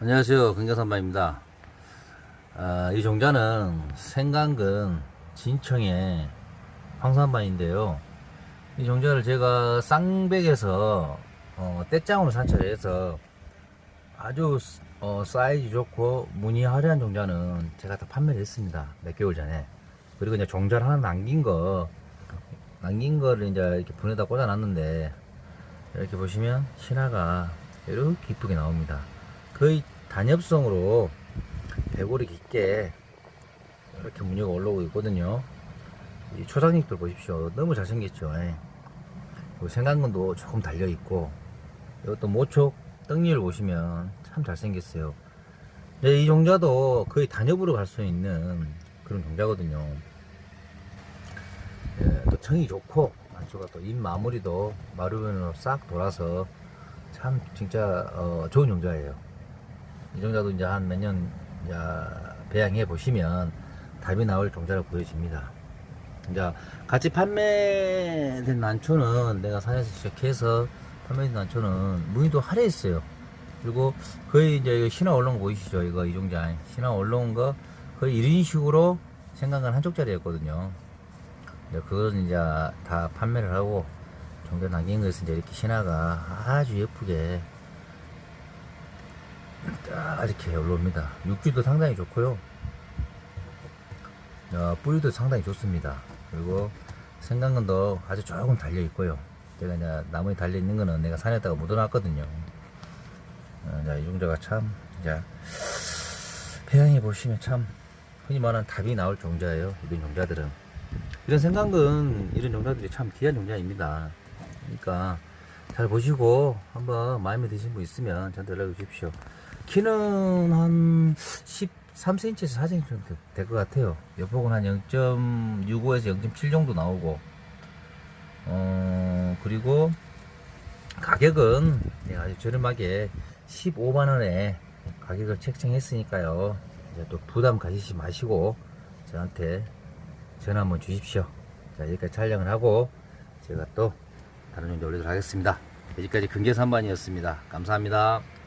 안녕하세요. 금경산바입니다. 아, 이 종자는 생강근 진청의 황산바인데요. 이 종자를 제가 쌍백에서 어, 떼짱으로 산철해서 아주 어, 사이즈 좋고 무늬 화려한 종자는 제가 다 판매를 했습니다. 몇 개월 전에. 그리고 이제 종자를 하나 남긴 거, 남긴 거를 이제 이렇게 분에다 꽂아놨는데, 이렇게 보시면 신화가 이렇게 이쁘게 나옵니다. 거의 단엽성으로 배고리 깊게 이렇게 무늬가 올라오고 있거든요. 이 초장잎들 보십시오. 너무 잘생겼죠. 그 생강근도 조금 달려있고 이것도 모촉 떡잎을 보시면 참 잘생겼어요. 네, 이 종자도 거의 단엽으로 갈 수 있는 그런 종자거든요. 예, 또 청이 좋고 안쪽가 또 잎 마무리도 마루변으로 싹 돌아서 참 진짜 어, 좋은 종자예요. 이 종자도 이제 한 몇 년 배양해 보시면 답이 나올 종자로 보여집니다. 이제 같이 판매된 난초는 내가 산에서 시작해서 판매된 난초는 무늬도 화려했어요. 그리고 거의 이제 신화 올라온 거 보이시죠? 이거 이 종자 신화 올라온 거 거의 이런 식으로 생강은 한 쪽짜리였거든요. 이제 그건 이제 다 판매를 하고 종자 남긴 것은 이제 이렇게 신화가 아주 예쁘게 딱 이렇게 올라옵니다. 육질도 상당히 좋고요. 어, 뿌리도 상당히 좋습니다. 그리고 생강근도 아주 조금 달려 있고요. 제가 이제 나무에 달려 있는 거는 내가 산에다가 묻어놨거든요. 어, 이제 이 종자가 참 이제 배양해 보시면 참 흔히 말하는 답이 나올 종자예요. 이런 종자들은 이런 생강근 이런 종자들이 참 귀한 종자입니다. 그러니까 잘 보시고 한번 마음에 드신 분 있으면 저한테 연락해 주십시오. 키는 한 13cm에서 4cm 정도 될것 같아요. 옆폭은 한 0.65에서 0.7 정도 나오고, 어, 그리고 가격은 네, 아주 저렴하게 15만원에 가격을 책정했으니까요. 또 부담 가지지 마시고 저한테 전화 한번 주십시오. 자, 여기까지 촬영을 하고 제가 또 다른 종자 올리도록 하겠습니다. 여기까지 근계산반이었습니다. 감사합니다.